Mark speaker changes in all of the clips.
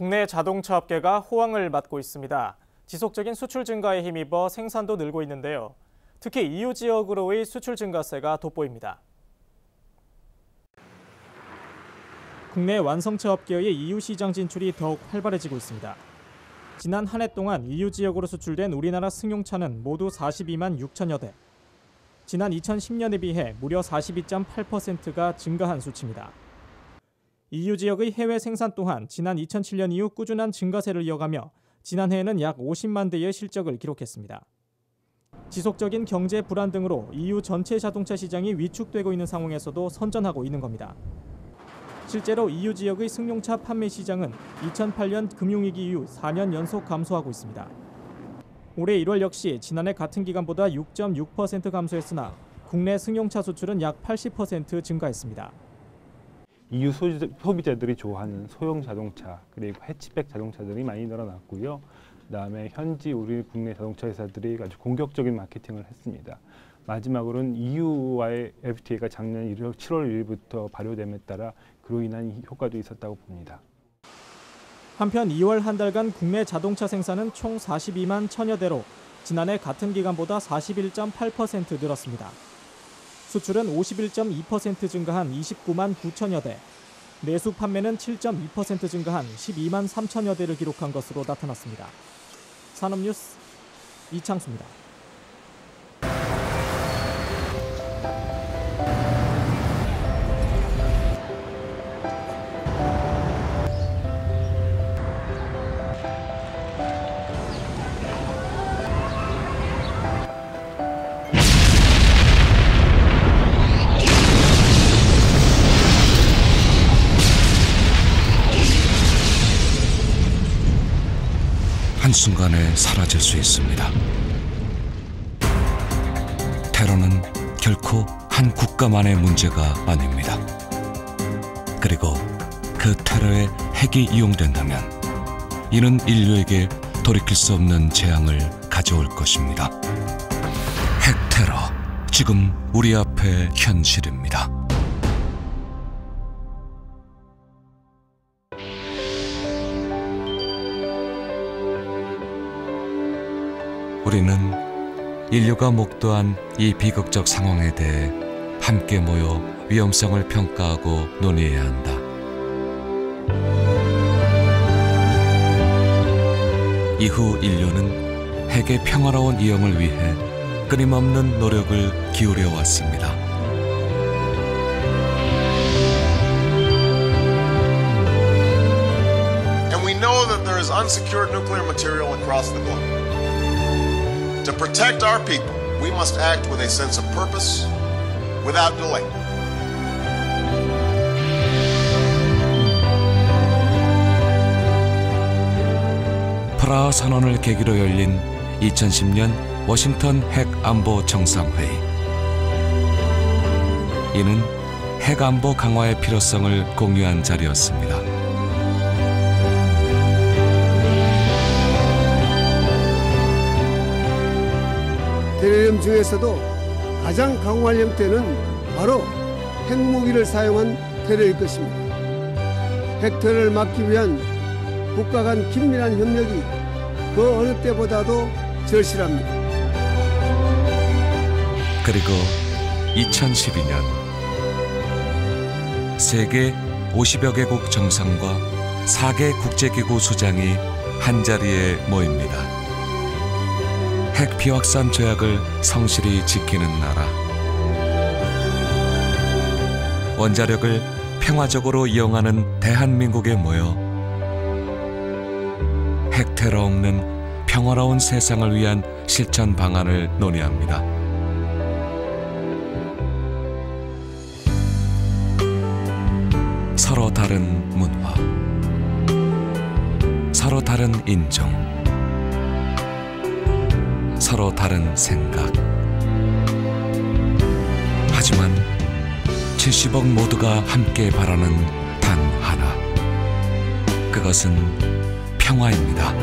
Speaker 1: 국내 자동차 업계가 호황을 맞고 있습니다. 지속적인 수출 증가에 힘입어 생산도 늘고 있는데요. 특히 EU 지역으로의 수출 증가세가 돋보입니다. 국내 완성차 업계의 EU 시장 진출이 더욱 활발해지고 있습니다. 지난 한 해 동안 EU 지역으로 수출된 우리나라 승용차는 모두 42만 6천여 대. 지난 2010년에 비해 무려 42.8%가 증가한 수치입니다. EU 지역의 해외 생산 또한 지난 2007년 이후 꾸준한 증가세를 이어가며 지난해에는 약 50만 대의 실적을 기록했습니다. 지속적인 경제 불안 등으로 EU 전체 자동차 시장이 위축되고 있는 상황에서도 선전하고 있는 겁니다. 실제로 EU 지역의 승용차 판매 시장은 2008년 금융위기 이후 4년 연속 감소하고 있습니다. 올해 1월 역시 지난해 같은 기간보다 6.6% 감소했으나 국내 승용차 수출은 약 80% 증가했습니다.
Speaker 2: EU 소비자들이 좋아하는 소형 자동차 그리고 해치백 자동차들이 많이 늘어났고요. 그다음에 현지 우리 국내 자동차 회사들이 아주 공격적인 마케팅을 했습니다. 마지막으로는 EU와의 FTA가 작년 1월, 7월 1일부터 발효됨에 따라 그로 인한 효과도 있었다고 봅니다.
Speaker 1: 한편 2월 한 달간 국내 자동차 생산은 총 42만 천여 대로 지난해 같은 기간보다 41.8% 늘었습니다. 수출은 51.2% 증가한 29만 9천여 대, 내수 판매는 7.2% 증가한 12만 3천여 대를 기록한 것으로 나타났습니다. 산업뉴스 이창수입니다.
Speaker 3: 한순간에 사라질 수 있습니다. 테러는 결코 한 국가만의 문제가 아닙니다. 그리고 그 테러에 핵이 이용된다면 이는 인류에게 돌이킬 수 없는 재앙을 가져올 것입니다. 핵 테러, 지금 우리 앞에 현실입니다. 우리는 인류가 목도한 이 비극적 상황에 대해 함께 모여 위험성을 평가하고 논의해야 한다. 이후 인류는 핵의 평화로운 이용을 위해 끊임없는 노력을 기울여 왔습니다.
Speaker 4: To protect our people, we must act with a sense of purpose without delay.
Speaker 3: 프라하 선언을 계기로 열린 2010년 워싱턴 핵 안보 정상회의. 이는 핵 안보 강화의 필요성을 공유한 자리였습니다.
Speaker 5: 테러리움 중에서도 가장 강화할 형태는 바로 핵무기를 사용한 테러일 것입니다. 핵테러를 막기 위한 국가 간 긴밀한 협력이 그 어느 때보다도 절실합니다.
Speaker 3: 그리고 2012년 세계 50여 개국 정상과 4개 국제기구 수장이 한자리에 모입니다. 핵 비확산 조약을 성실히 지키는 나라. 원자력을 평화적으로 이용하는 대한민국에 모여 핵 테러 없는 평화로운 세상을 위한 실천 방안을 논의합니다. 서로 다른 문화, 서로 다른 인종, 서로 다른 생각. 하지만 70억 모두가 함께 바라는 단 하나. 그것은 평화입니다.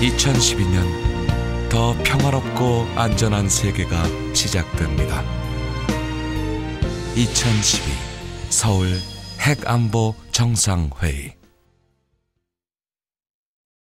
Speaker 3: (2012년) 더 평화롭고 안전한 세계가 시작됩니다. 2012 서울 핵안보 정상회의